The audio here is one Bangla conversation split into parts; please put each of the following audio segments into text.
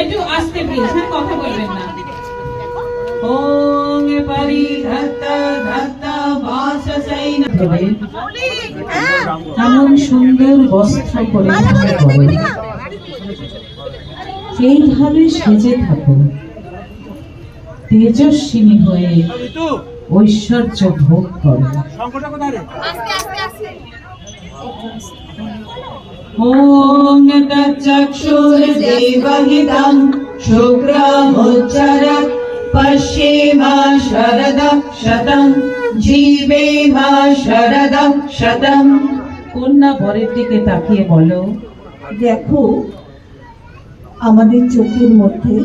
একটু আস্তে প্লিজ হ্যাঁ কথা বলবেন না। ওং পরিধত্ত ধত্ত বাসসৈন এমন সুন্দর বস্ত্র পরিধান করে এইভাবে সেজে থাকো। তেজস্বিনী হয়ে ঐশ্বর্য ভোগ করো। ॐ तच्चक्षुर्देवहितं शुक्रमुच्चरत् पश्येम शरदः शतं जीवेम शरदः শতম কন্যা বরের দিকে তাকিয়ে বলো দেখো আমাদের চোখের মধ্যে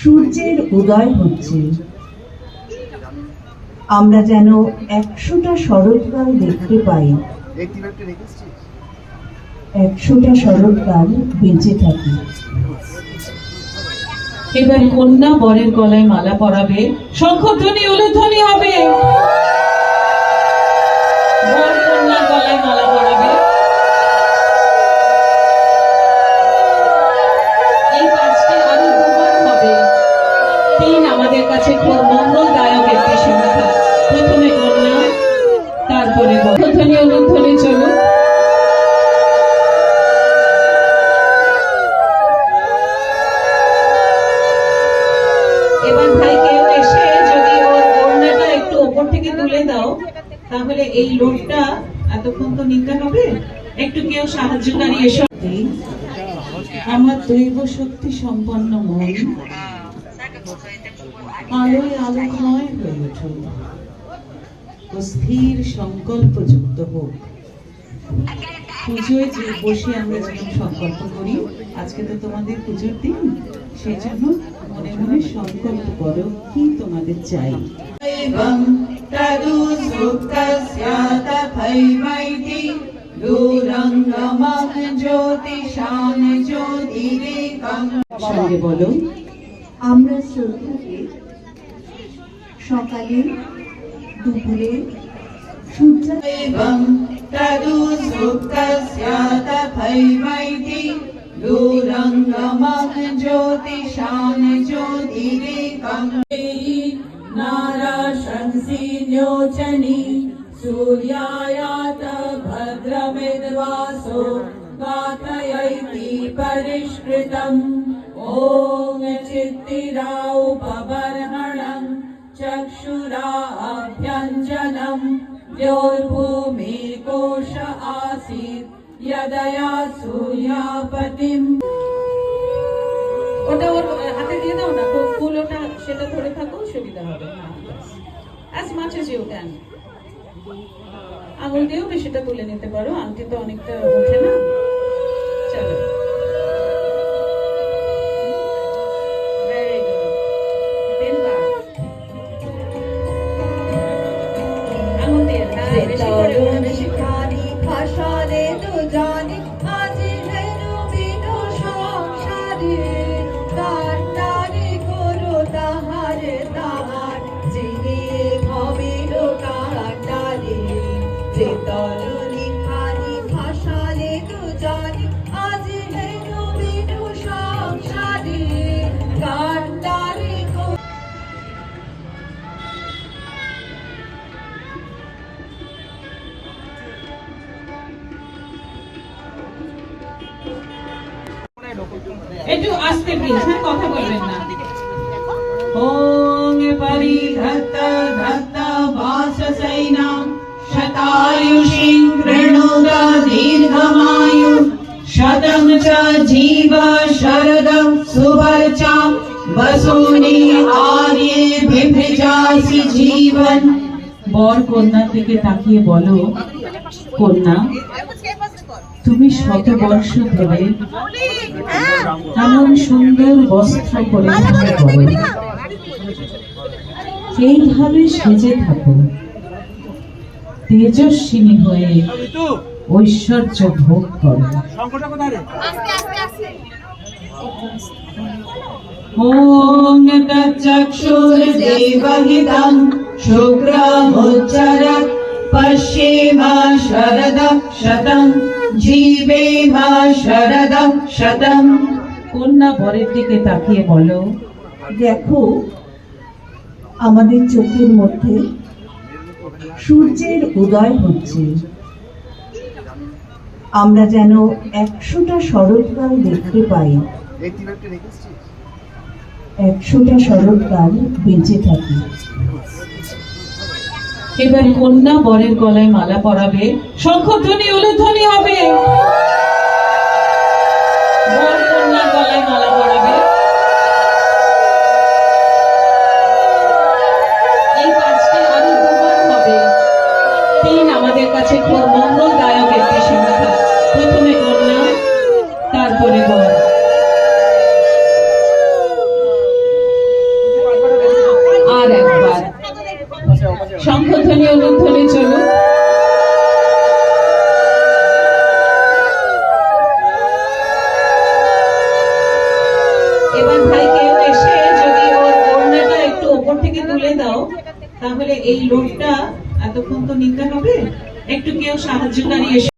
সূর্যের উদয় হচ্ছে আমরা যেন একশোটা শরৎকাল দেখতে পাই একশোটা শরৎকাল বেঁচে থাকি। এবার কন্যা বরের গলায় মালা পরাবে শঙ্খধ্বনি উলুধ্বনি হবে। আমাদের কাছে খুব একটি প্রথমে কন্যা, তারপরে উলুধ্বনি চলুন। ওপর থেকে তুলে দাও, তাহলে এই লোডটা এতক্ষণ তো নিতে হবে, একটু কেউ সাহায্যকারী এসে। আমার দৈব শক্তি সম্পন্ন মন আলোয় আলোকময় হয়ে স্থির সংকল্প যুক্ত হোক। পুজোয় যে বসে আমরা যেরকম সংকল্প করি, আজকে তো তোমাদের পুজোর দিন সেই জন্য মনে মনে সংকল্প করো কি তোমাদের চাই। तदु सुप्तस्य तथैवैति दूरङ्गमं ज्योतिषां ज्योतिरेकम् সঙ্গে বলো আমরা শ্রদ্ধাকে সকালে দুপুরে সূর্য एवं तदु सुप्तस्य तथैवैति दूरङ्गमं ज्योतिषां ज्योतिरेकम् नाराशंसि न्योचनि सूर्यायात भद्रमिद्वासो गाथयैति परिष्कृतम् ॐ चित्तिरा उपबर्हणम् चक्षुरा अभ्यञ्जनम् द्योर्भूमिर्कोश आसीत् यदया सूर्यापतिम् ওটা ওর হাতে দিয়ে দাও না খুব ফুল ওটা সেটা ধরে থাকো সুবিধা হবে as much as you can আঙুল দিয়েও বেশিটা তুলে নিতে পারো আংটি তো অনেকটা ওঠে না? চলো। একটু আসতে প্লিজ হ্যাঁ কথা বলবেন না। ওং পরিধত্ত ধত্ত বাসসৈনাম শতায়ুষিং কৃণুদ দীর্ঘমায়ু শতম চ জীব শরদম সুবর্চাম বসুনি আর্যে বিভ্রজাসি জীবন। বর কন্যার দিকে তাকিয়ে বলো, কন্যা তুমি শত বর্ষ ধরে এমন সুন্দর বস্ত্র পরিধান করো এইভাবে সেজে থাকো তেজস্বিনী হয়ে ঐশ্বর্য ভোগ করো ॐ तच्चक्षुर्देवहितं शुक्रमुच्चरत् पश्येम शरदः জীবে মা শরদম শতম। কন্যা বরের দিকে তাকিয়ে বলো। দেখো, আমাদের চোখের মধ্যে সূর্যের উদয় হচ্ছে। আমরা যেন একশোটা শরৎকাল দেখতে পাই। একশোটা শরৎকাল বেঁচে থাকি। এবার কন্যা বরের গলায় মালা পরাবে শঙ্খধ্বনি উলুধ্বনি হবে। আমাদের কাছে খুব অনুধ্বনি চলো এবার ভাই কেউ এসে যদি ওর ওড়নাটা একটু ওপর থেকে তুলে দাও, তাহলে এই লোকটা এতক্ষণ তো নিতে হবে, একটু কেউ সাহায্যকারী এসে